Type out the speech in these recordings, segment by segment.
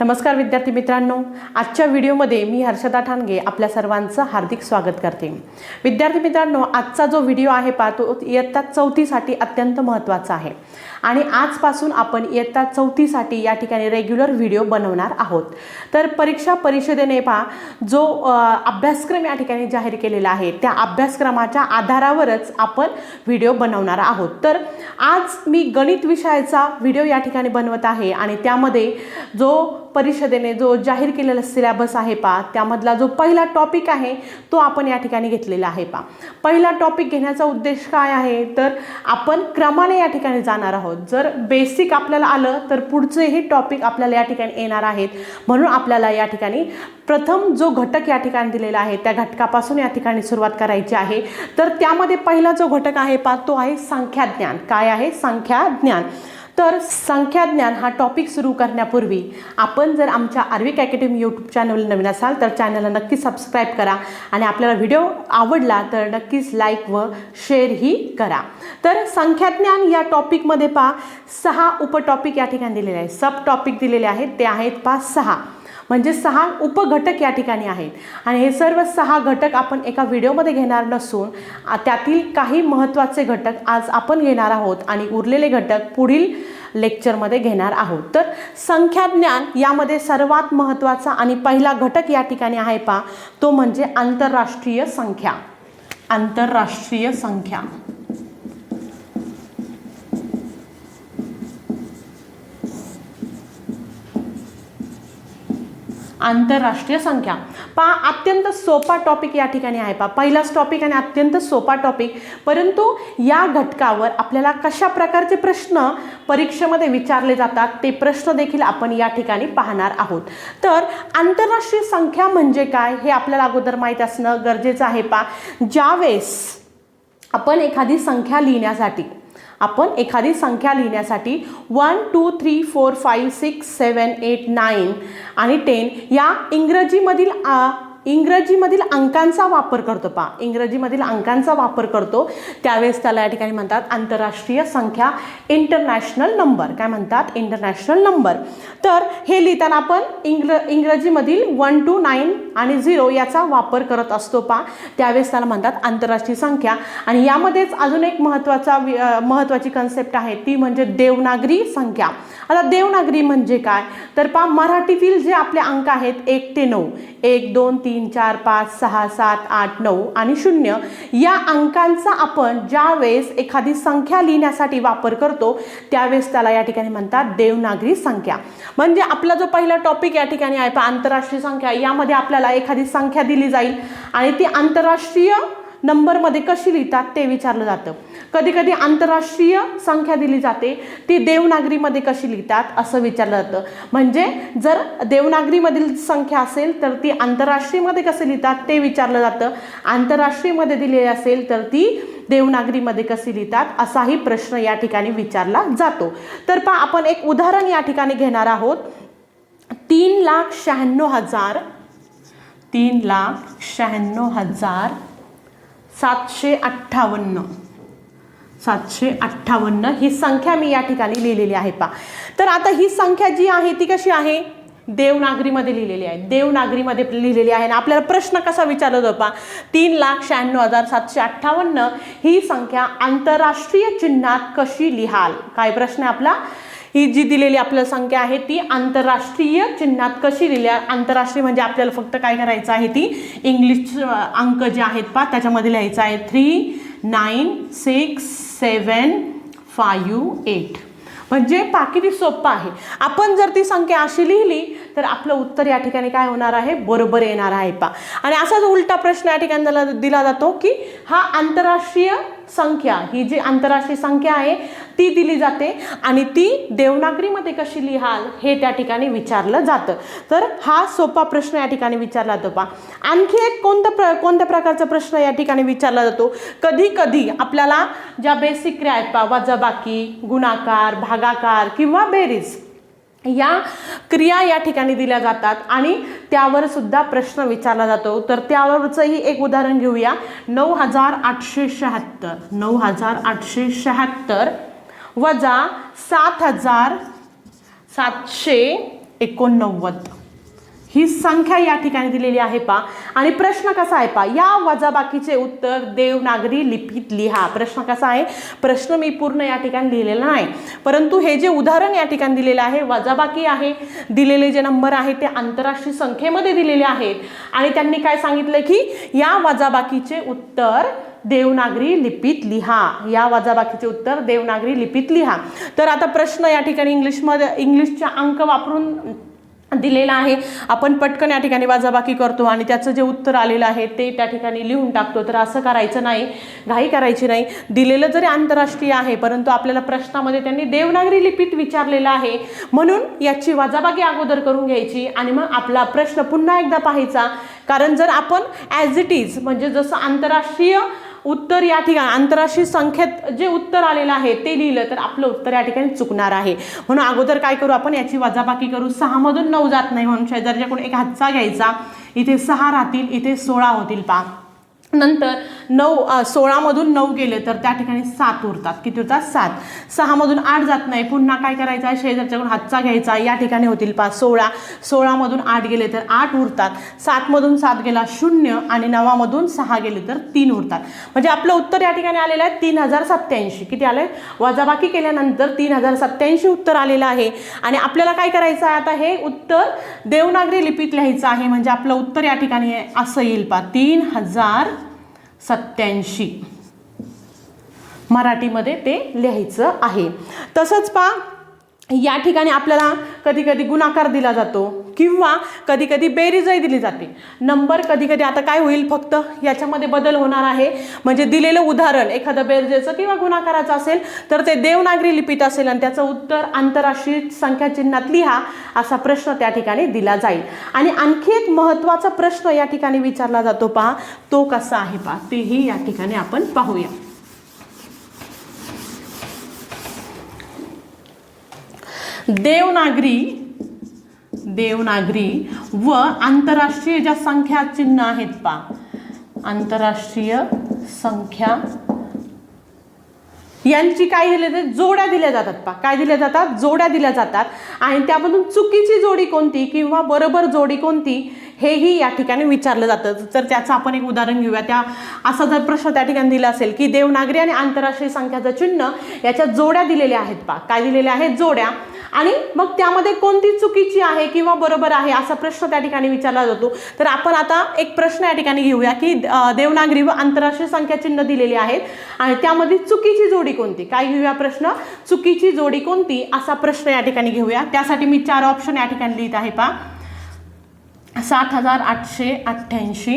नमस्कार विद्यार्थी मित्रांनो. आजच्या व्हिडिओमध्ये मी हर्षदा ठाणगे आपल्या सर्वांचं हार्दिक स्वागत करते. विद्यार्थी मित्रांनो आजचा जो व्हिडिओ आहे पाहतो इयत्ता चौथीसाठी अत्यंत महत्त्वाचा आहे. आणि आजपासून आपण इयत्ता चौथीसाठी या ठिकाणी रेग्युलर व्हिडिओ बनवणार आहोत. तर परीक्षा परिषदेने पहा जो अभ्यासक्रम या ठिकाणी जाहीर केलेला आहे त्या अभ्यासक्रमाच्या आधारावरच आपण व्हिडिओ बनवणार आहोत. तर आज मी गणित विषयाचा व्हिडिओ या ठिकाणी बनवत आहे आणि त्यामध्ये जो परिषदेने जो जाहीर केलेला सिलॅबस आहे पा त्यामधला जो पहिला टॉपिक आहे तो आपण या ठिकाणी घेतलेला आहे पा. पहिला टॉपिक घेण्याचा उद्देश काय आहे? तर आपण क्रमाने या ठिकाणी जाणार आहोत. जर बेसिक आपल्याला आलं तर पुढचेही टॉपिक आपल्याला या ठिकाणी येणार आहेत. म्हणून आपल्याला या ठिकाणी प्रथम जो घटक या ठिकाणी दिलेला आहे त्या घटकापासून या ठिकाणी सुरुवात करायची आहे. तर त्यामध्ये पहिला जो घटक आहे पा तो आहे संख्याज्ञान. काय आहे? संख्याज्ञान. तर संख्याज्ञान हा टॉपिक सुरू करण्यापूर्वी आपण जर आमच्या आर्विक अकॅडमी यूट्यूब चॅनल नवीन असाल तर चॅनलला नक्की सबस्क्राईब करा आणि आपल्याला व्हिडिओ आवडला तर नक्कीच लाईक व शेअरही करा. तर संख्याज्ञान या टॉपिकमध्ये पहा सहा उपटॉपिक या ठिकाणी दिलेले आहेत. सब टॉपिक दिलेले आहेत ते आहेत पाच सहा. म्हणजे सहा उपघटक या ठिकाणी आहेत. आणि हे सर्व सहा घटक आपण एका व्हिडिओमध्ये घेणार नसून त्यातील काही महत्त्वाचे घटक आज आपण घेणार आहोत आणि उरलेले घटक पुढील लेक्चरमध्ये घेणार आहोत. तर संख्याज्ञान यामध्ये सर्वात महत्त्वाचा आणि पहिला घटक या ठिकाणी आहे पा तो म्हणजे आंतरराष्ट्रीय संख्या. आंतरराष्ट्रीय संख्या. आंतरराष्ट्रीय संख्या. पहा अत्यंत सोपा टॉपिक या ठिकाणी आहे पहा. पहिलाच टॉपिक आणि अत्यंत सोपा टॉपिक परंतु या घटकावर आपल्याला कशा प्रकारचे प्रश्न परीक्षेमध्ये विचारले जातात ते प्रश्न देखील आपण या ठिकाणी पाहणार आहोत. तर आंतरराष्ट्रीय संख्या म्हणजे काय हे आपल्याला अगोदर माहीत असणं गरजेचं आहे पा ज्यावेळेस आपण एखादी संख्या लिहिण्यासाठी आपण एखादी संख्या लिहिण्यासाठी one two three four five six seven eight nine आणि टेन या इंग्रजीमधील आ, इंग्रजीमधील अंकांचा वापर करतो पा इंग्रजीमधील अंकांचा वापर करतो. त्यावेळेस त्याला या ठिकाणी म्हणतात आंतरराष्ट्रीय संख्या इंटरनॅशनल नंबर काय म्हणतात? इंटरनॅशनल नंबर तर हे लिहिताना आपण इंग्र इंग्रजीमधील वन टू नाईन आणि झिरो याचा वापर करत असतो पा. त्यावेळेस त्याला म्हणतात आंतरराष्ट्रीय संख्या. आणि यामध्येच अजून एक महत्त्वाचा महत्त्वाची कन्सेप्ट आहे ती म्हणजे देवनागरी संख्या. आता देवनागरी म्हणजे काय? तर पा मराठीतील जे आपले अंक आहेत एक ते नऊ एक दोन तीन चार पाच सहा सात आठ नऊ आणि शून्य या अंकांचा आपण ज्यावेळेस एखादी संख्या लिहिण्यासाठी वापर करतो त्यावेळेस त्याला या ठिकाणी म्हणतात देवनागरी संख्या. म्हणजे आपला जो पहिला टॉपिक या ठिकाणी आहे पा आंतरराष्ट्रीय संख्या यामध्ये आपल्या आपल्याला एखादी संख्या दिली जाईल आणि ती आंतरराष्ट्रीय नंबरमध्ये कशी लिहितात ते विचारलं जातं. कधी कधी आंतरराष्ट्रीय संख्या दिली जाते ती देवनागरीमध्ये कशी लिहितात असं विचारलं जातं. म्हणजे जर देवनागरीमधील संख्या असेल तर ती आंतरराष्ट्रीयमध्ये कसं लिहितात ते विचारलं जातं. आंतरराष्ट्रीयमध्ये दिलेली असेल तर ती देवनागरीमध्ये कशी लिहितात असाही प्रश्न या ठिकाणी विचारला जातो. तर पहा आपण एक उदाहरण या ठिकाणी घेणार आहोत. तीन लाख शहाण्णव हजार तीन लाख शहाण्णव हजार सातशे अठ्ठावन्न. सातशे अठ्ठावन्न ही संख्या मी या ठिकाणी लिहिलेली आहे पा तर आता ही संख्या जी आहे ती कशी आहे? देवनागरीमध्ये लिहिलेली आहे. देवनागरीमध्ये लिहिलेली आहे आणि आपल्याला प्रश्न कसा विचारला जातो पा तीन लाख शहाण्णव हजार सातशे अठ्ठावन्न ही संख्या आंतरराष्ट्रीय चिन्हात कशी लिहाल? काय प्रश्न आहे आपला? ही जी दिलेली आपल्याला संख्या आहे ती आंतरराष्ट्रीय चिन्हात कशी लिहिल्या आंतरराष्ट्रीय म्हणजे आपल्याला फक्त काय करायचं आहे ती? इंग्लिश अंक जे आहेत पा त्याच्यामध्ये लिहायचं आहे three nine six seven five eight म्हणजे पाकिटी सोप्पं आहे. आपण जर ती संख्या अशी लिहिली तर आपलं उत्तर या ठिकाणी काय होणार आहे? बरोबर येणार आहे पा आणि असाच उलटा प्रश्न या ठिकाणी दिला दिला जातो की हा आंतरराष्ट्रीय संख्या ही जी आंतरराष्ट्रीय संख्या आहे ती दिली जाते आणि ती देवनागरीमध्ये कशी लिहाल हे त्या ठिकाणी विचारलं जातं. तर हा सोपा प्रश्न या ठिकाणी विचारला जातो पा आणखी एक कोणता प्र कोणत्या प्रकारचा प्रश्न या ठिकाणी विचारला जातो? कधी कधी आपल्याला ज्या बेसिक क्रिया आहेत पा वजाबाकी गुणाकार भागाकार किंवा बेरीज या क्रिया या ठिकाणी दिल्या जातात आणि त्यावर सुद्धा प्रश्न विचारला जातो. तर त्यावरचंही एक उदाहरण घेऊया. नऊ हजार आठशे शहात्तर नऊ हजार आठशे शहात्तर वजा सात हजार सातशे एकोणनव्वद. ही संख्या या ठिकाणी दिलेली आहे पा. आणि प्रश्न कसा आहे पा? या वजाबाकीचे उत्तर देवनागरी लिपीत लिहा. प्रश्न कसा आहे? प्रश्न मी पूर्ण या ठिकाणी लिहिलेला नाही. परंतु हे जे उदाहरण या ठिकाणी दिलेलं आहे वजाबाकी आहे दिलेले जे नंबर आहे ते आंतरराष्ट्रीय संख्येमध्ये दिलेले आहेत. आणि त्यांनी काय सांगितलं की या वजाबाकीचे उत्तर देवनागरी लिपीत लिहा. या वजाबाकीचे उत्तर देवनागरी लिपीत लिहा. तर आता प्रश्न या ठिकाणी इंग्लिशमध्ये इंग्लिशचे अंक वापरून दिलेला आहे. आपण पटकन या ठिकाणी वाजाबाकी करतो आणि त्याचं जे उत्तर आलेलं आहे ते त्या ठिकाणी लिहून टाकतो. तर असं करायचं नाही घाई करायची नाही. दिलेलं जरी आंतरराष्ट्रीय आहे परंतु आपल्याला प्रश्नामध्ये त्यांनी देवनागरी लिपीत विचारलेलं आहे. म्हणून याची वाजाबाकी अगोदर करून घ्यायची आणि मग आपला प्रश्न पुन्हा एकदा पाहायचा. कारण जर आपण ॲज इट इज म्हणजे जसं आंतरराष्ट्रीय उत्तर या ठिकाणी आंतरराष्ट्रीय संख्येत जे उत्तर आलेलं आहे ते लिहिलं तर आपलं उत्तर या ठिकाणी चुकणार आहे. म्हणून अगोदर काय करू आपण याची वजाबाकी करू. सहामधून नऊ जात नाही म्हणून शेजारच्याकडून एक हातचा घ्यायचा. इथे सहा राहतील इथे सोळा होतील पा नंतर नऊ सोळामधून नऊ गेले तर त्या ठिकाणी सात उरतात. किती उरतात? सात. सहामधून आठ जात नाही. पुन्हा काय करायचं? आहे शेजारच्याकडून हातचा घ्यायचा. या ठिकाणी होतील पाच. सोळा. सोळामधून आठ गेले तर आठ उरतात. सातमधून सात गेला शून्य आणि नवामधून सहा गेले तर तीन उरतात. म्हणजे आपलं उत्तर या ठिकाणी आलेलं आहे तीन हजार सत्त्याऐंशी किती आलं आहे वजाबाकी केल्यानंतर तीन हजार सत्त्याऐंशी उत्तर आलेलं आहे. आणि आपल्याला काय करायचं आहे? आता हे उत्तर देवनागरी लिपीत लिहायचं आहे. म्हणजे आपलं उत्तर या ठिकाणी असं येईल पा तीन हजार सत्याऐंशी मराठीमध्ये ते लिहायचं आहे. तसंच पा या ठिकाणी आपल्याला कधी कधी गुणाकार दिला जातो. किंवा कधीकधी बेरीजही दिली जाते. नंबर कधीकधी आता काय होईल फक्त? याच्यामध्ये बदल होणार आहे. म्हणजे दिलेलं उदाहरण एखादं बेरजेचं किंवा गुणाकाराचं असेल तर ते देवनागरी लिपीत असेल आणि त्याचं उत्तर आंतरराष्ट्रीय संख्या चिन्हात लिहा असा प्रश्न त्या ठिकाणी दिला जाईल. आणि आणखी एक महत्त्वाचा प्रश्न या ठिकाणी विचारला जातो पहा. तो कसा आहे पहा? तेही या ठिकाणी आपण पाहूया. देवनागरी देवनागरी व आंतरराष्ट्रीय ज्या संख्या चिन्ह आहेत पा. आंतरराष्ट्रीय संख्या. यांची काय दिले जाते जोड्या दिल्या जातात पा. काय दिल्या जातात? जोड्या दिल्या जातात. आणि त्यामधून चुकीची जोडी कोणती किंवा बरोबर जोडी कोणती हेही या ठिकाणी विचारलं जातं. तर त्याचं आपण एक उदाहरण घेऊया. त्या असा जर प्रश्न त्या ठिकाणी दिला असेल की देवनागरी आणि आंतरराष्ट्रीय संख्याचं चिन्ह याच्या जोड्या दिलेल्या आहेत पा. काय दिलेल्या आहेत? जोड्या. आणि मग त्यामध्ये कोणती चुकीची आहे किंवा बरोबर आहे असा प्रश्न त्या ठिकाणी विचारला जातो. तर आपण आता एक प्रश्न या ठिकाणी घेऊया की देवनागरी व आंतरराष्ट्रीय संख्या चिन्ह दिलेली आहेत आणि त्यामध्ये चुकीची जोडी कोणती? काय घेऊया प्रश्न? चुकीची जोडी कोणती? असा प्रश्न या ठिकाणी घेऊया. त्यासाठी मी चार ऑप्शन या ठिकाणी लिहित आहे पा सात हजार आठशे अठ्ठ्याऐंशी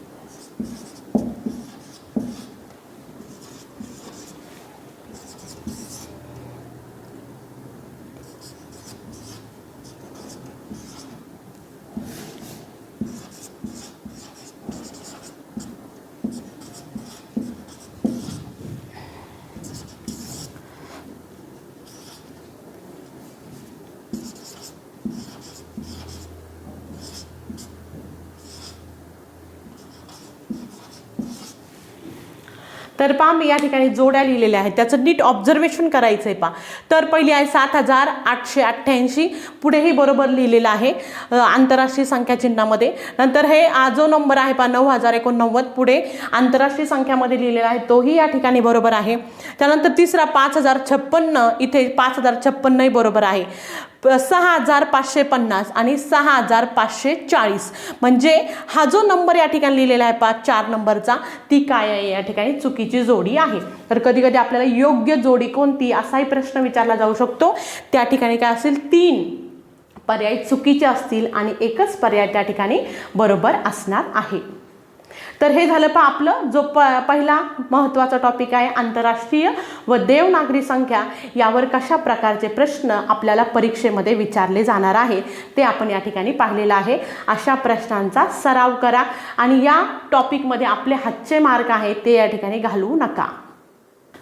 तर पहा मी या ठिकाणी जोड्या लिहिलेल्या आहेत. त्याचं नीट ऑब्झर्वेशन करायचं आहे पहा. तर पहिली आहे सात हजार आठशे अठ्ठ्याऐंशी. पुढेही बरोबर लिहिलेलं आहे आंतरराष्ट्रीय संख्या चिन्हामध्ये. नंतर हे जो नंबर आहे पहा नऊ हजार एकोणनव्वद. पुढे आंतरराष्ट्रीय संख्यामध्ये लिहिलेला आहे तोही या ठिकाणी बरोबर आहे. त्यानंतर तिसरा पाच हजार छप्पन्न. इथे पाच हजार छप्पन्नही बरोबर आहे. सहा हजार पाचशे पन्नास आणि सहा हजार पाचशे चाळीस. म्हणजे हा जो नंबर या ठिकाणी लिहिलेला आहे पाच चार नंबरचा ती काय आहे? या ठिकाणी चुकीची जोडी आहे. तर कधी कधी आपल्याला योग्य जोडी कोणती? असाही प्रश्न विचारला जाऊ शकतो. त्या ठिकाणी काय असेल? तीन पर्याय चुकीचे असतील आणि एकच पर्याय त्या ठिकाणी बरोबर असणार आहे. तर हे झालं पहा आपलं जो प पहिला महत्त्वाचा टॉपिक आहे आंतरराष्ट्रीय व देवनागरी संख्या यावर कशा प्रकारचे प्रश्न आपल्याला परीक्षेमध्ये विचारले जाणार आहे ते आपण या ठिकाणी पाहिलेलं आहे. अशा प्रश्नांचा सराव करा आणि या टॉपिकमध्ये आपले हातचे मार्क आहेत ते या ठिकाणी घालवू नका.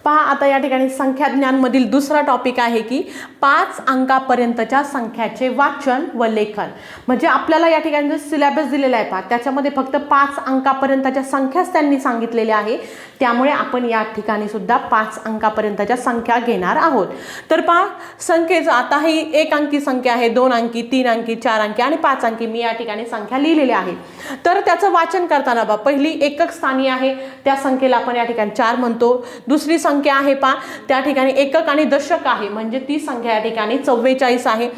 पहा आता या ठिकाणी संख्याज्ञानमधील दुसरा टॉपिक आहे की पाच अंकापर्यंतच्या संख्याचे वाचन व लेखन. म्हणजे आपल्याला या ठिकाणी जो सिलेबस दिलेला आहे पहा त्याच्यामध्ये फक्त पाच अंकापर्यंतच्या संख्याच त्यांनी सांगितलेल्या आहे. त्यामुळे आपण या ठिकाणी सुद्धा पाच अंकापर्यंतच्या संख्या घेणार आहोत. तर पहा संख्येचं आता ही एक अंकी संख्या आहे दोन अंकी तीन अंकी चार अंकी आणि पाच अंकी मी या ठिकाणी संख्या लिहिलेल्या आहे. तर त्याचं वाचन करताना बा पहिली एकक स्थानी आहे. त्या संख्येला आपण या ठिकाणी चार म्हणतो. दुसरी संख्या आहे पा त्या ठिकाणी एकक आणि दशक आहे. म्हणजे ती संख्या या ठिकाणी चव्वेचाळीस आहे.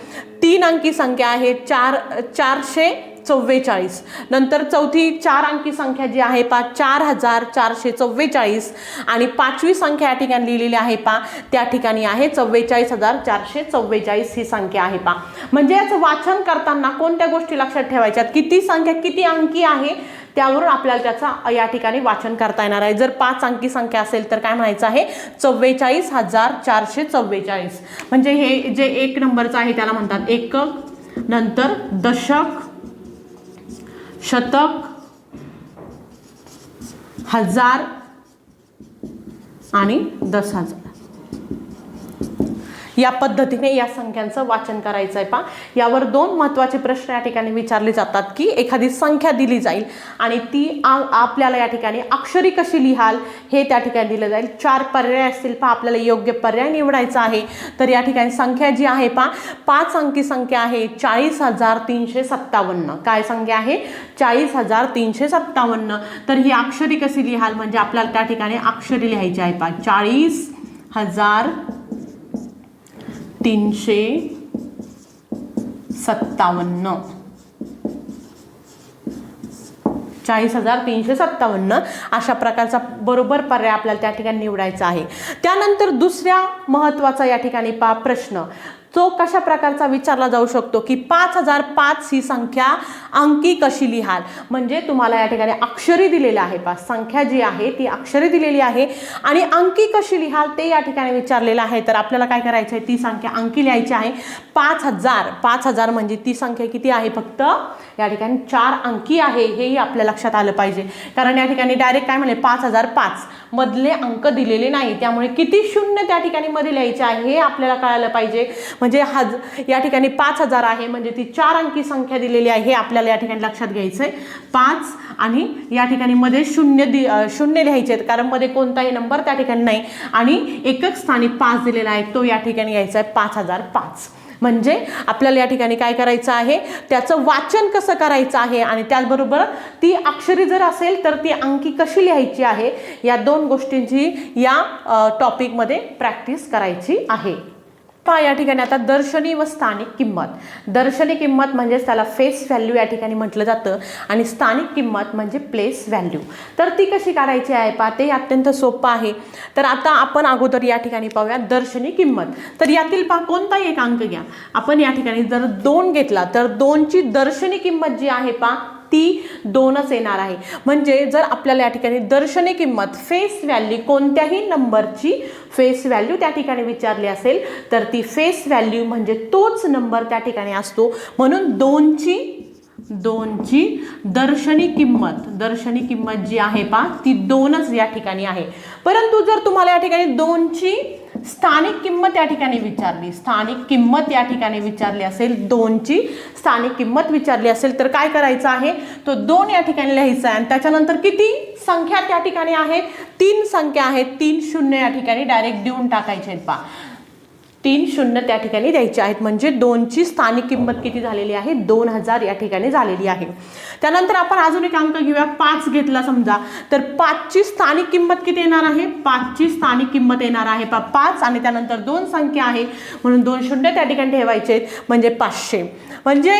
तीन अंकी संख्या आहे. चार चारशे चव्वेचाळीस. नंतर चौथी चार अंकी संख्या जी आहे पा चार हजार चारशे चव्वेचाळीस. आणि पाचवी संख्या या ठिकाणी लिहिलेली आहे पा त्या ठिकाणी आहे चव्वेचाळीस हजार चारशे चव्वेचाळीस ही संख्या आहे पा म्हणजे याचं वाचन करताना कोणत्या गोष्टी लक्षात ठेवायच्यात? किती संख्या किती अंकी आहे? त्यावरून आपल्याला त्याचा या ठिकाणी वाचन करता येणार आहे. जर पाच अंकी संख्या असेल तर काय म्हणायचं आहे? चव्वेचाळीस हजार चारशे चव्वेचाळीस. म्हणजे हे जे एक नंबरचं आहे त्याला म्हणतात एकक नंतर दशक शतक हजार आणि दस हजार. या पद्धतीने या संख्यांचं वाचन करायचं आहे पा यावर दोन महत्त्वाचे प्रश्न या ठिकाणी विचारले जातात की एखादी संख्या दिली जाईल आणि ती आ आपल्याला या ठिकाणी अक्षरी कशी लिहाल हे त्या ठिकाणी दिलं जाईल. चार पर्याय असतील पा आपल्याला योग्य पर्याय निवडायचा आहे. तर या ठिकाणी संख्या जी आहे पा पाच अंकी संख्या आहे चाळीस हजार तीनशे सत्तावन्न. काय संख्या आहे? चाळीस हजार तीनशे सत्तावन्न. तर ही अक्षरी कशी लिहाल? म्हणजे आपल्याला त्या ठिकाणी अक्षरी लिहायची आहे पा चाळीस हजार तीनशे सत्तावन्न. चाळीस हजार तीनशे सत्तावन्न. अशा प्रकारचा बरोबर पर्याय आपल्याला त्या ठिकाणी निवडायचा आहे. त्यानंतर दुसऱ्या महत्त्वाचा या ठिकाणी पा प्रश्न. तो कशा प्रकारचा विचारला जाऊ शकतो की पाच हजार पाच ही संख्या अंकी कशी लिहाल? म्हणजे तुम्हाला या ठिकाणी अक्षरी दिलेलं आहे पा संख्या जी आहे ती अक्षरी दिलेली आहे. आणि अंकी कशी लिहाल ते या ठिकाणी विचारलेलं आहे. तर आपल्याला काय करायचं आहे ती संख्या अंकी लिहायची आहे. पाच हजार. पाच हजार म्हणजे ती संख्या किती आहे? फक्त या ठिकाणी चार अंकी आहे हेही आपल्या लक्षात आलं पाहिजे. कारण या ठिकाणी डायरेक्ट काय म्हणले पाच हजार पाच. मधले अंक दिलेले नाही. त्यामुळे किती शून्य त्या ठिकाणी मध्ये लिहायचे आहे हे आपल्याला कळायला पाहिजे. म्हणजे हज या ठिकाणी पाच हजार आहे म्हणजे ती चार अंकी संख्या दिलेली आहे हे आपल्याला या ठिकाणी लक्षात घ्यायचं आहे पाच आणि या ठिकाणी मध्ये शून्य दि शून्य लिहायचे आहेत. कारण मध्ये कोणताही नंबर त्या ठिकाणी नाही. आणि एकच स्थानी पाच दिलेला आहे तो या ठिकाणी घ्यायचा आहे पाच हजार पाच. म्हणजे आपल्याला या ठिकाणी काय करायचं आहे? त्याचं वाचन कसं करायचं आहे? आणि त्याचबरोबर ती अक्षरी जर असेल तर ती अंकी कशी लिहायची आहे? या दोन गोष्टींची या टॉपिकमध्ये प्रॅक्टिस करायची आहे. पहा या ठिकाणी आता दर्शनी व स्थानिक किंमत. दर्शनी किंमत म्हणजेच त्याला फेस व्हॅल्यू या ठिकाणी म्हटलं जातं आणि स्थानिक किंमत म्हणजे प्लेस व्हॅल्यू तर ती कशी काढायची आहे पहा ते अत्यंत सोपं आहे. तर आता आपण अगोदर या ठिकाणी पाहूया दर्शनी किंमत. तर यातील पहा कोणताही एक अंक घ्या. आपण या ठिकाणी जर दोन घेतला तर दोनची दर्शनी किंमत जी आहे पहा ती दोनच येणार आहे. म्हणजे जर आपल्याला या ठिकाणी दर्शनी किंमत फेस व्हॅल्यू कोणत्याही नंबरची फेस व्हॅल्यू त्या ठिकाणी विचारली असेल तर ती फेस व्हॅल्यू म्हणजे तोच नंबर त्या ठिकाणी असतो. म्हणून दोनची दोनची दर्शनी किंमत दर्शनी किंमत जी आहे पा ती दोनच या ठिकाणी आहे. परंतु जर तुम्हाला या ठिकाणी दोनची स्थानिक किंमत या ठिकाणी विचारली स्थानिक किंमत या ठिकाणी विचारली असेल दोनची स्थानिक किंमत विचारली असेल तर काय करायचं आहे? तो दोन या ठिकाणी लिहायचा आहे आणि त्याच्यानंतर किती संख्या त्या ठिकाणी आहेत? तीन संख्या आहेत तीन शून्य या ठिकाणी डायरेक्ट देऊन टाकायचे आहेत पा तीन शून्य त्या ठिकाणी द्यायचे आहेत. म्हणजे दोनची स्थानिक किंमत किती झालेली आहे? दोन हजार या ठिकाणी झालेली आहे. त्यानंतर आपण अजून एक अंक घेऊया. पाच घेतला समजा. तर पाचची स्थानिक किंमत किती येणार आहे? पाचची स्थानिक किंमत येणार आहे पा पाच आणि त्यानंतर दोन संख्या आहे. म्हणून दोन शून्य त्या ठिकाणी ठेवायचे आहेत. म्हणजे पाचशे. म्हणजे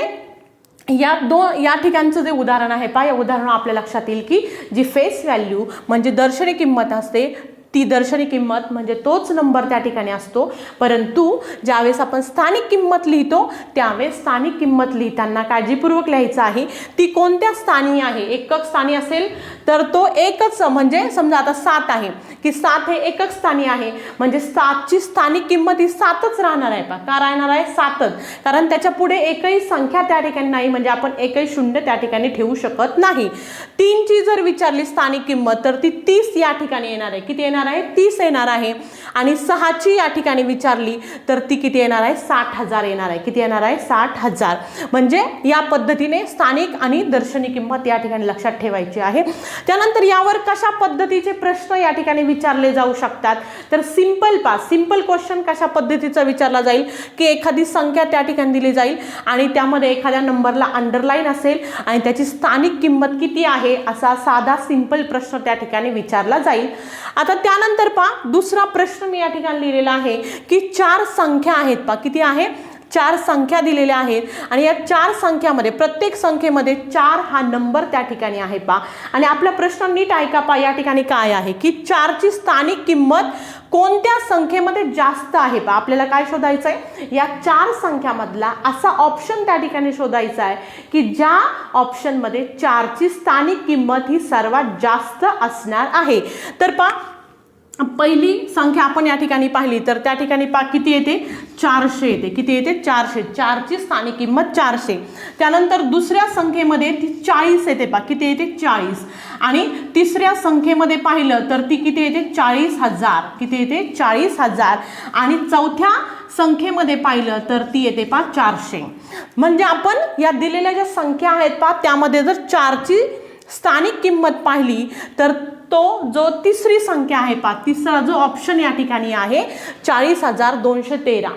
या दोन या ठिकाणचं जे उदाहरण आहे पा या उदाहरण आपल्या लक्षात येईल की जी फेस व्हॅल्यू म्हणजे दर्शनी किंमत असते ती दर्शनी किंमत म्हणजे तोच नंबर त्या ठिकाणी असतो. परंतु ज्यावेळेस आपण स्थानिक किंमत लिहितो त्यावेळेस स्थानिक किंमत लिहिताना काळजीपूर्वक लिहायचं आहे. ती कोणत्या स्थानी आहे? एकक स्थानी असेल तर तो एकच म्हणजे समजा आता सात आहे. की सात हे एकक स्थानी आहे. म्हणजे सातची स्थानिक किंमत ही सातच राहणार आहे. पा का राहणार आहे? सातच. कारण त्याच्या पुढे एकही संख्या त्या ठिकाणी नाही. म्हणजे आपण एकही शून्य त्या ठिकाणी ठेवू शकत नाही. तीनची जर विचारली स्थानिक किंमत तर ती तीस या ठिकाणी येणार आहे. किती येणार येणार आहे? तीस येणार आहे. आणि सहाची या ठिकाणी विचारली तर ती किती येणार आहे? साठ हजार येणार आहे. किती येणार आहे? साठ हजार. म्हणजे या पद्धतीने स्थानिक आणि दर्शनी किंमत या ठिकाणी लक्षात ठेवायची आहे. त्यानंतर यावर कशा पद्धतीचे प्रश्न या ठिकाणी विचारले जाऊ शकतात? तर सिंपल पास सिंपल क्वेश्चन कशा पद्धतीचा विचारला जाईल? की एखादी संख्या त्या ठिकाणी दिली जाईल आणि त्यामध्ये एखाद्या नंबरला अंडरलाईन असेल आणि त्याची स्थानिक किंमत किती आहे? असा साधा सिंपल प्रश्न त्या ठिकाणी विचारला जाईल. आता त्यानंतर पहा दुसरा प्रश्न मी या ठिकाणी लिहिलेला आहे की चार संख्या आहेत पहा. किती आहे? चार संख्या दिलेल्या आहेत. आणि या चार संख्यामध्ये प्रत्येक संख्येमध्ये चार हा नंबर त्या ठिकाणी आहे पा आणि आपला प्रश्न नीट ऐका पा या ठिकाणी काय आहे? की चारची स्थानिक किंमत कोणत्या संख्येमध्ये जास्त आहे पा आपल्याला काय शोधायचं आहे या चार संख्यामधला असा ऑप्शन त्या ठिकाणी शोधायचा आहे की ज्या ऑप्शनमध्ये चारची स्थानिक किंमत ही सर्वात जास्त असणार आहे. तर पा पहिली संख्या आपण या ठिकाणी पाहिली तर त्या ठिकाणी पा किती येते? चारशे येते. किती येते? चारशे. चारची स्थानिक किंमत चारशे. त्यानंतर दुसऱ्या संख्येमध्ये ती चाळीस येते पा किती येते? चाळीस. आणि तिसऱ्या संख्येमध्ये पाहिलं तर ती किती येते? चाळीस हजार. किती येते? चाळीस हजार. आणि चौथ्या संख्येमध्ये पाहिलं तर ती येते पा चारशे. म्हणजे आपण या दिलेल्या ज्या संख्या आहेत पा त्यामध्ये जर चारची स्थानिक किंमत पाहिली तर तो जो तिसरी संख्या आहे पा तिसरा जो ऑप्शन या ठिकाणी आहे चाळीस हजार दोनशे तेरा.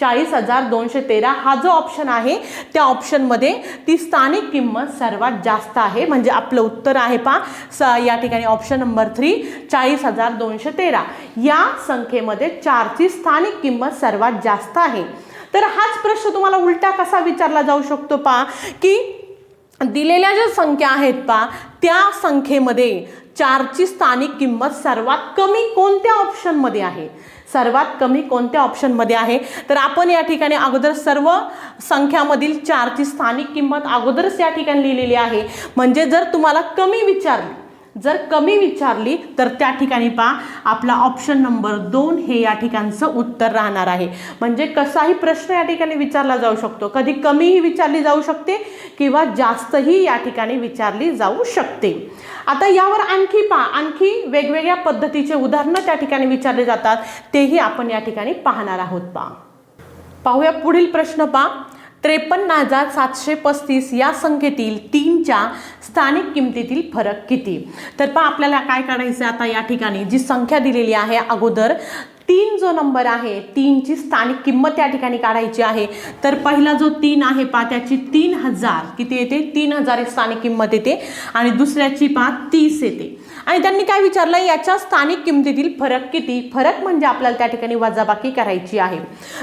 चाळीस हजार दोनशे तेरा हा जो ऑप्शन आहे त्या ऑप्शनमध्ये ती स्थानिक किंमत सर्वात जास्त आहे. म्हणजे आपलं उत्तर आहे पा स या ठिकाणी ऑप्शन नंबर थ्री चाळीस हजार दोनशे तेरा. या संख्येमध्ये चारची स्थानिक किंमत सर्वात जास्त आहे. तर हाच प्रश्न तुम्हाला उलटा कसा विचारला जाऊ शकतो पा की दिलेल्या ज्या संख्या आहेत पा त्या संख्येमध्ये चारची स्थानिक किंमत सर्वात कमी कोणत्या ऑप्शनमध्ये आहे? सर्वात कमी कोणत्या ऑप्शनमध्ये आहे? तर आपण या ठिकाणी अगोदर सर्व संख्यामधील चारची स्थानिक किंमत अगोदरच या ठिकाणी लिहिलेली आहे. म्हणजे जर तुम्हाला कमी विचारली जर कमी विचारली तर त्या ठिकाणी पहा आपला ऑप्शन नंबर दोन हे या ठिकाणचं उत्तर राहणार आहे. म्हणजे कसाही प्रश्न या ठिकाणी विचारला जाऊ शकतो. कधी कमीही विचारली जाऊ शकते किंवा जास्तही या ठिकाणी विचारली जाऊ शकते. आता यावर आणखी पहा आणखी वेगवेगळ्या पद्धतीचे उदाहरणं त्या ठिकाणी विचारले जातात. तेही आपण या ठिकाणी पाहणार आहोत पहा. पाहूया पुढील प्रश्न पहा. त्रेपन्न हजार सातशे पस्तीस या संख्येतील तीनच्या स्थानिक किमतीतील फरक किती? तर पहा आपल्याला काय काढायचं आता या ठिकाणी? जी संख्या दिलेली आहे अगोदर तीन जो नंबर आहे तीनची स्थानिक किंमत या ठिकाणी काढायची आहे. तर पहिला जो तीन आहे पा त्याची तीन हजार किती येते? तीन हजार स्थानिक किंमत येते. आणि दुसऱ्याची पा तीस येते. आणि त्यांनी काय विचारलं? याच्या स्थानिक किमतीतील फरक किती? फरक म्हणजे आपल्याला त्या ठिकाणी वजाबाकी करायची आहे.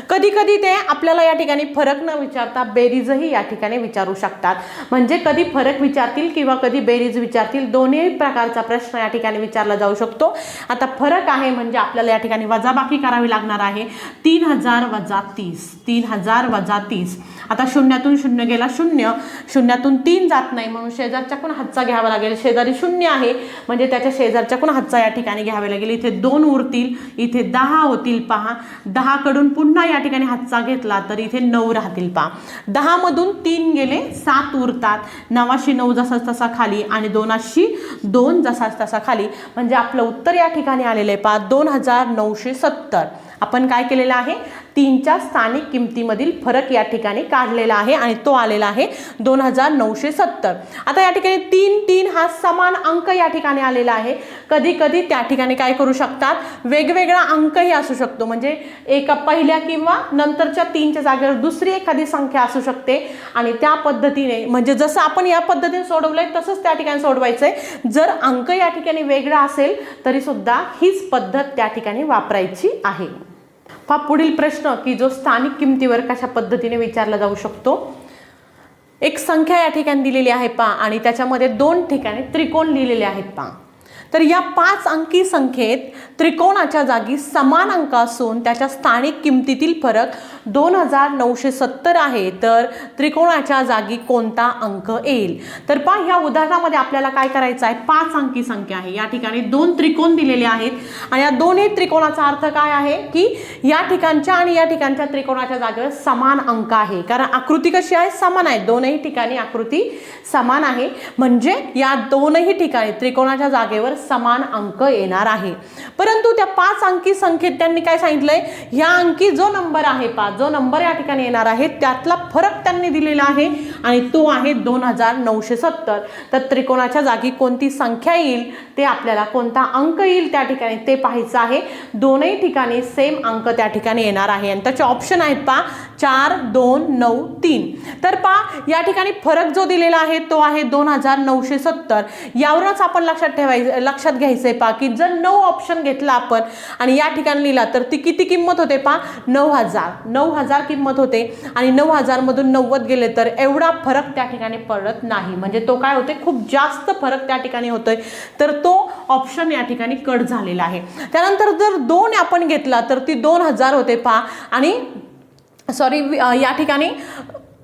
कधी कधी ते आपल्याला या ठिकाणी फरक न विचारता बेरीजही या ठिकाणी विचारू शकतात. म्हणजे कधी फरक विचारतील किंवा कधी बेरीज विचारतील दोन्ही प्रकारचा प्रश्न या ठिकाणी विचारला जाऊ शकतो. आता फरक आहे म्हणजे आपल्याला या ठिकाणी वजाबाकी करावी लागणार आहे. तीन हजार वजा तीस. तीन हजार वजा तीस. आता शून्यातून शून्य गेला शून्य. शून्यातून तीन जात नाही म्हणून शेजारच्या पण हातचा घ्यावा लागेल? शेजारी शून्य आहे. म्हणजे त्याच्या शेजारच्या पण हातचा या ठिकाणी घ्यावा लागेल? इथे दोन उरतील इथे दहा होतील पहा. दहाकडून पुन्हा या ठिकाणी हातचा घेतला तर इथे नऊ राहतील पहा. दहामधून तीन गेले सात उरतात. नवाशी नऊ जसा तसा खाली आणि दोनाशी दोन जसा तसा खाली. म्हणजे आपलं उत्तर या ठिकाणी आलेलं आहे पहा. दोन हजार नऊशे सत्तर. आपण काय केलेलं आहे? तीनच्या स्थानिक किमतीमधील फरक या ठिकाणी काढलेला आहे आणि तो आलेला आहे दोन हजार नऊशे सत्तर. आता या ठिकाणी तीन तीन हा समान अंक या ठिकाणी आलेला आहे. कधी कधी त्या ठिकाणी काय करू शकतात? वेगवेगळा अंकही असू शकतो. म्हणजे एका पहिल्या किंवा नंतरच्या तीनच्या जागेवर दुसरी एखादी संख्या असू शकते. आणि त्या पद्धतीने म्हणजे जसं आपण या पद्धतीने सोडवलंय तसंच त्या ठिकाणी सोडवायचं आहे जर अंक या ठिकाणी वेगळा असेल तरी सुद्धा हीच पद्धत त्या ठिकाणी वापरायची आहे. पहा पुढील प्रश्न की जो स्थानिक किमतीवर कशा पद्धतीने विचारला जाऊ शकतो? एक संख्या या ठिकाणी दिलेली आहे पा आणि त्याच्यामध्ये दोन ठिकाणी त्रिकोण लिहिलेले आहेत पा तर या पाच अंकी संख्येत त्रिकोणाच्या जागी समान अंक असून त्याच्या स्थानिक किमतीतील फरक दोन हजार नऊशे सत्तर आहे तर त्रिकोणाच्या जागी कोणता अंक येईल? तर पहा ह्या उदाहरणामध्ये आपल्याला काय करायचं आहे? पाच अंकी संख्या आहे. या ठिकाणी दोन त्रिकोण दिलेले आहेत आणि या दोन्ही त्रिकोणाचा अर्थ काय आहे? की या ठिकाणच्या आणि या ठिकाणच्या त्रिकोणाच्या जागेवर समान अंक आहे. कारण आकृती कशी आहे? समान आहे. दोनही ठिकाणी आकृती समान आहे. म्हणजे या दोनही ठिकाणी त्रिकोणाच्या जागेवर समान अंक येणार आहे. परंतु त्या पाच अंकी संख्येत त्यांनी काय सांगितलंय? ह्या अंकी जो नंबर आहे पाच जो नंबर या ठिकाणी येणार आहे त्यातला फरक त्यांनी दिलेला आहे आणि तो आहे दोन हजार नऊशे सत्तर. तर त्रिकोणाच्या जागी कोणती संख्या येईल ते आपल्याला कोणता अंक येईल त्या ठिकाणी ते पाहायचं आहे. दोनही ठिकाणी सेम अंक त्या ठिकाणी येणार आहे. आणि त्याचे ऑप्शन आहेत पा चार दोन नऊ तीन. तर पा या ठिकाणी फरक जो दिलेला आहे तो आहे दोन हजार नऊशे सत्तर. यावरूनच आपण लक्षात ठेवायचं लक्षात घ्यायचं आहे पा की जर नऊ ऑप्शन घेतला आपण आणि या ठिकाणी लिहिला तर ती किती किंमत होते पा नऊ हजार. नऊ हजार किंमत होते आणि नऊ हजारमधून नव्वद गेले तर एवढा फरक त्या ठिकाणी पडत नाही. म्हणजे तो काय होते खूप जास्त फरक त्या ठिकाणी होतोय. तर तो ऑप्शन या ठिकाणी कट झालेला आहे. त्यानंतर जर दोन आपण घेतला तर ती दोन हजार होते पहा. आणि सॉरी uh, या ठिकाणी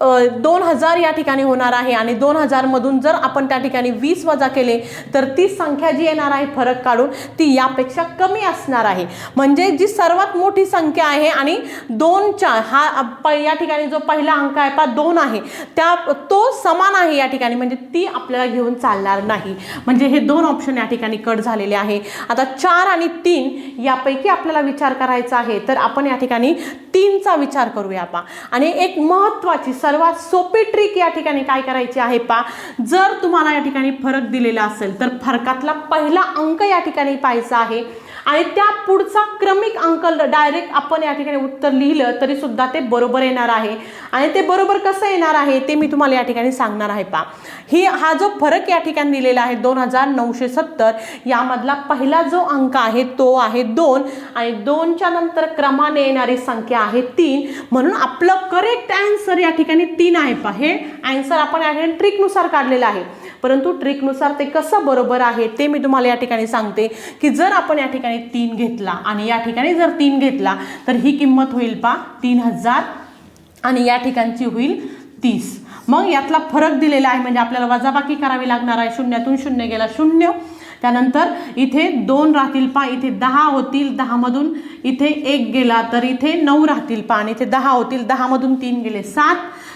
दोन हजार या ठिकाणी होणार आहे आणि दोन हजारमधून जर आपण त्या ठिकाणी वीस वजा केले तर ती संख्या जी येणार आहे फरक काढून ती यापेक्षा कमी असणार आहे. म्हणजे जी सर्वात मोठी संख्या आहे आणि दोनच्या हा प- या ठिकाणी जो पहिला अंक आहे पा दोन आहे त्या तो समान आहे या ठिकाणी. म्हणजे ती आपल्याला घेऊन चालणार नाही. म्हणजे हे दोन ऑप्शन या ठिकाणी कट झालेले आहे. आता चार आणि तीन यापैकी आपल्याला विचार करायचा आहे तर आपण या ठिकाणी तीनचा विचार करूया पा आणि एक महत्त्वाची सर्वात सोपी ट्रिक या ठिकाणी काय करायची आहे पा जर तुम्हाला या ठिकाणी फरक दिलेला असेल तर फरकातला पहिला अंक या ठिकाणी पाहायचा आहे. आणि त्या पुढचा क्रमिक अंक डायरेक्ट आपण या ठिकाणी उत्तर लिहिलं तरी सुद्धा ते बरोबर येणार आहे. आणि ते बरोबर कसं येणार आहे ते मी तुम्हाला या ठिकाणी सांगणार आहे पा ही हा जो फरक या ठिकाणी दिलेला आहे दोन हजार नऊशे सत्तर यामधला पहिला जो अंक आहे तो आहे दोन. आणि दोनच्या नंतर क्रमाने येणारी संख्या आहे तीन. म्हणून आपलं करेक्ट आन्सर या ठिकाणी तीन आहे पा हे आन्सर आपण या ठिकाणी ट्रिकनुसार काढलेलं आहे. परंतु ट्रिकनुसार ते कसं बरोबर आहे ते मी तुम्हाला या ठिकाणी सांगते की जर आपण या ठिकाणी तीन घेतला आणि या ठिकाणी जर तीन घेतला तर ही किंमत होईल पा तीन हजार आणि या ठिकाणची होईल तीस. मग यातला फरक दिलेला आहे म्हणजे आपल्याला वजाबाकी करावी लागणार आहे शून्यातून शून्य गेला शून्य. त्यानंतर इथे दोन राहतील पा इथे दहा होतील दहामधून इथे एक गेला तर इथे नऊ राहतील पा आणि इथे दहा होतील दहामधून तीन गेले सात.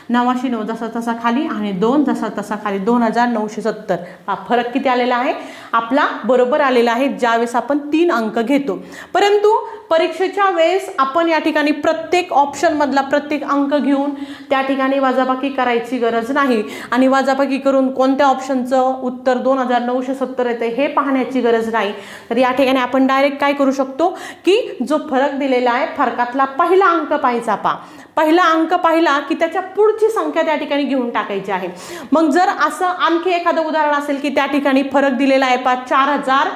नवाशे नऊ जसा तसा खाली आणि दोन जसा तसा खाली. दोन हजार नऊशे सत्तर. हा फरक किती आलेला आहे? आपला बरोबर आलेला आहे ज्यावेळेस आपण तीन अंक घेतो. परंतु परीक्षेच्या वेळेस आपण या ठिकाणी प्रत्येक ऑप्शनमधला प्रत्येक अंक घेऊन त्या ठिकाणी वाजाबाकी करायची गरज नाही. आणि वाजाबाकी करून कोणत्या ऑप्शनचं उत्तर दोन हजार नऊशे सत्तर येते हे पाहण्याची गरज नाही. तर या ठिकाणी आपण डायरेक्ट काय करू शकतो? की जो फरक दिलेला आहे फरकातला पहिला अंक पाहायचा पा पहिला अंक पाहिला की त्याच्या पुढची संख्या त्या ठिकाणी घेऊन टाकायची आहे. मग जर असं आणखी एखादं उदाहरण असेल की त्या ठिकाणी फरक दिलेला आहे पा चार हजार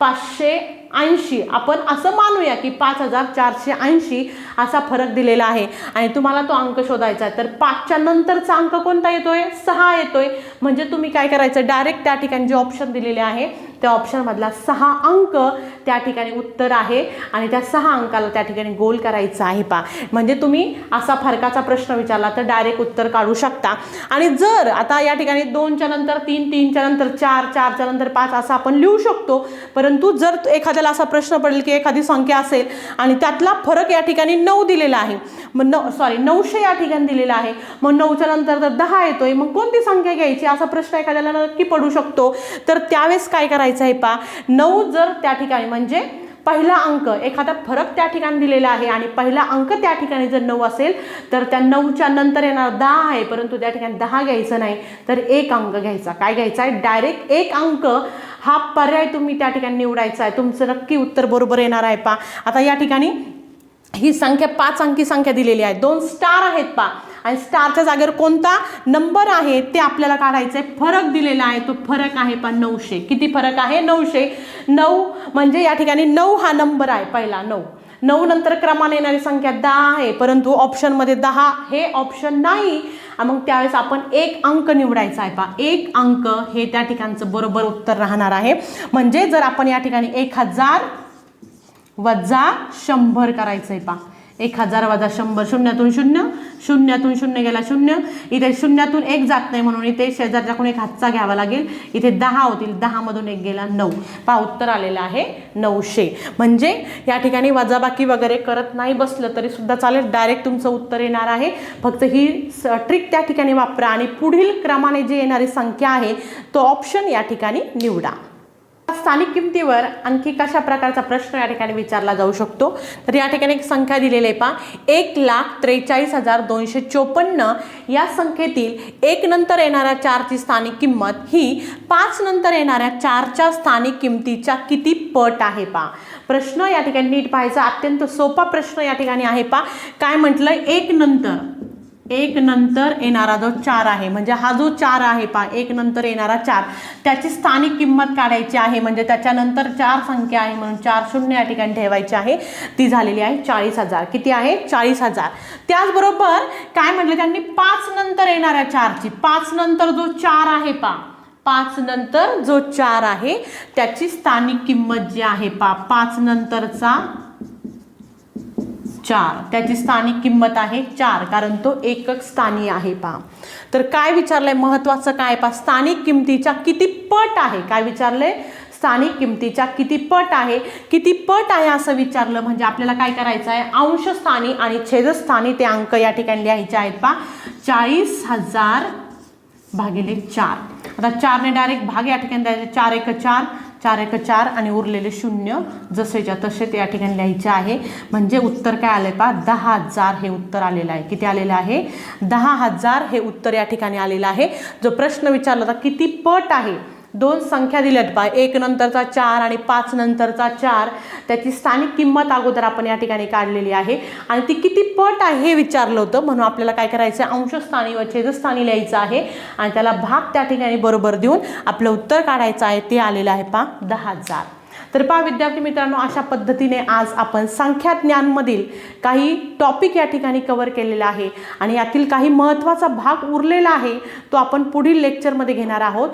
पाचशे ऐंशी. आपण असं मानूया की पाच हजार चारशे ऐंशी असा फरक दिलेला आहे. आणि तुम्हाला तो अंक शोधायचा आहे. तर पाचच्या नंतरचा अंक कोणता येतोय? सहा येतोय. म्हणजे तुम्ही काय करायचं? डायरेक्ट त्या ठिकाणी जे ऑप्शन दिलेले आहे त्या ऑप्शनमधला सहा अंक त्या ठिकाणी उत्तर आहे आणि त्या सहा अंकाला त्या ठिकाणी गोल करायचं आहे पा म्हणजे तुम्ही असा फरकाचा प्रश्न विचारला तर डायरेक्ट उत्तर काढू शकता. आणि जर आता या ठिकाणी दोनच्या नंतर तीन तीनच्या नंतर चार चारच्या नंतर पाच असं आपण लिहू शकतो. परंतु जर एखाद्याला असा प्रश्न पडेल की एखादी संख्या असेल आणि त्यातला फरक या ठिकाणी नऊ दिलेला आहे मग नऊ सॉरी नऊशे या ठिकाणी दिलेला आहे. मग नऊच्या नंतर तर दहा येतोय. मग कोणती संख्या घ्यायची? असा प्रश्न एखाद्याला नक्की पडू शकतो. तर त्यावेळेस काय करायचं आहे पा नऊ जर त्या ठिकाणी म्हणजे पहिला अंक एखादा फरक त्या ठिकाणी दिलेला आहे आणि पहिला अंक त्या ठिकाणी जर नऊ असेल तर त्या नऊच्या नंतर येणार दहा आहे परंतु त्या ठिकाणी दहा घ्यायचं नाही. तर एक अंक घ्यायचा. काय घ्यायचा आहे? डायरेक्ट एक अंक. हा पर्याय तुम्ही त्या ठिकाणी निवडायचा आहे. तुमचं नक्की उत्तर बरोबर येणार आहे पा. आता या ठिकाणी ही संख्या पाच अंकी संख्या दिलेली आहे. दोन स्टार आहेत पा. आणि स्टारच्या जागेवर कोणता नंबर आहे ते आपल्याला काढायचं. आहे फरक दिलेला आहे तो फरक आहे पण नऊशे. किती फरक आहे? नऊशे. नऊ म्हणजे या ठिकाणी नऊ हा नंबर आहे पहिला नऊ. नऊ नंतर क्रमाने येणारी संख्या दहा आहे. परंतु ऑप्शनमध्ये दहा हे ऑप्शन नाही. मग त्यावेळेस आपण एक अंक निवडायचा आहे पा. एक अंक हे त्या ठिकाणचं बरोबर उत्तर राहणार आहे. म्हणजे जर आपण या ठिकाणी एक हजार वजा शंभर करायचं आहे पा एक हजार वजा शंभर शून्यातून शून्य शून्यातून शून्य गेला शून्य. इथे शून्यातून एक जात नाही म्हणून इथे शेजारच्याकडून एक हातचा घ्यावा लागेल. इथे दहा होतील दहामधून एक गेला नऊ. पा उत्तर आलेलं आहे नऊशे. म्हणजे या ठिकाणी वजाबाकी वगैरे करत नाही बसलं तरी सुद्धा चालेल. डायरेक्ट तुमचं उत्तर येणार आहे. फक्त ही ट्रिक त्या ठिकाणी वापरा आणि पुढील क्रमाने जे येणारी संख्या आहे तो ऑप्शन या ठिकाणी निवडा. स्थानिक किमतीवर आणखी कशा प्रकारचा प्रश्न या ठिकाणी विचारला जाऊ शकतो? तर या ठिकाणी एक संख्या दिलेली आहे पहा. एक लाख त्रेचाळीस हजार दोनशे चोपन्न. या संख्येतील एक नंतर येणाऱ्या चारची स्थानिक किंमत ही पाच नंतर येणाऱ्या चारच्या स्थानिक किमतीच्या किती पट आहे पा प्रश्न या ठिकाणी नीट पाहायचा. अत्यंत सोपा प्रश्न या ठिकाणी आहे पा काय म्हटलं? एक नंतर. एक नंतर येणारा जो चार आहे म्हणजे हा जो चार आहे पा एक नंतर येणारा चार. त्याची स्थानिक किंमत काढायची आहे म्हणजे त्याच्यानंतर चार संख्या आहे म्हणून चार शून्य या ठिकाणी ठेवायची आहे. ती झालेली आहे चाळीस हजार. किती आहे? चाळीस हजार. त्याचबरोबर काय म्हटलं त्यांनी? पाच नंतर येणाऱ्या चारची. पाच नंतर जो चार आहे पा पाच नंतर जो चार आहे त्याची स्थानिक किंमत जी आहे पा पाच नंतरचा चार. त्याची स्थानिक किंमत आहे चार कारण तो एकक स्थानी आहे पहा. तर काय विचारलंय? महत्वाचं काय पहा? स्थानिक किमतीच्या किती पट आहे? काय विचारलंय? स्थानिक किमतीच्या किती पट आहे? किती पट आहे असं विचारलं? म्हणजे आपल्याला काय करायचं आहे अंशस्थानी आणि छेदस्थानी ते अंक या ठिकाणी लिहायचे आहेत पहा. चाळीस हजार भागिले चार. आता चारने डायरेक्ट भाग या ठिकाणी द्यायचे चार एक चार. चार एक चार आणि उरलेले शून्य जसेच्या तसे ते या ठिकाणी लिहायचे आहे. म्हणजे उत्तर काय आलं आहे पा दहा हजार हे उत्तर आलेलं आहे. किती आलेलं आहे? दहा हजार हे उत्तर या ठिकाणी आलेलं आहे. जो प्रश्न विचारला होता किती पट आहे? दोन संख्या दिल्यात पा एक नंतरचा चार आणि पाच नंतरचा चार. त्याची स्थानिक किंमत अगोदर आपण या ठिकाणी काढलेली आहे. आणि ती किती पट आहे हे विचारलं होतं. म्हणून आपल्याला काय करायचं आहे अंशस्थानी व छेदस्थानी लिहायचं आहे. आणि त्याला भाग त्या ठिकाणी बरोबर देऊन आपलं उत्तर काढायचं आहे. ते आलेलं आहे पा दहा हजार. तर पहा विद्यार्थी मित्रांनो अशा पद्धतीने आज आपण संख्या ज्ञानमधील काही टॉपिक या ठिकाणी कवर केलेला आहे. आणि यातील काही महत्त्वाचा भाग उरलेला आहे तो आपण पुढील लेक्चरमध्ये घेणार आहोत.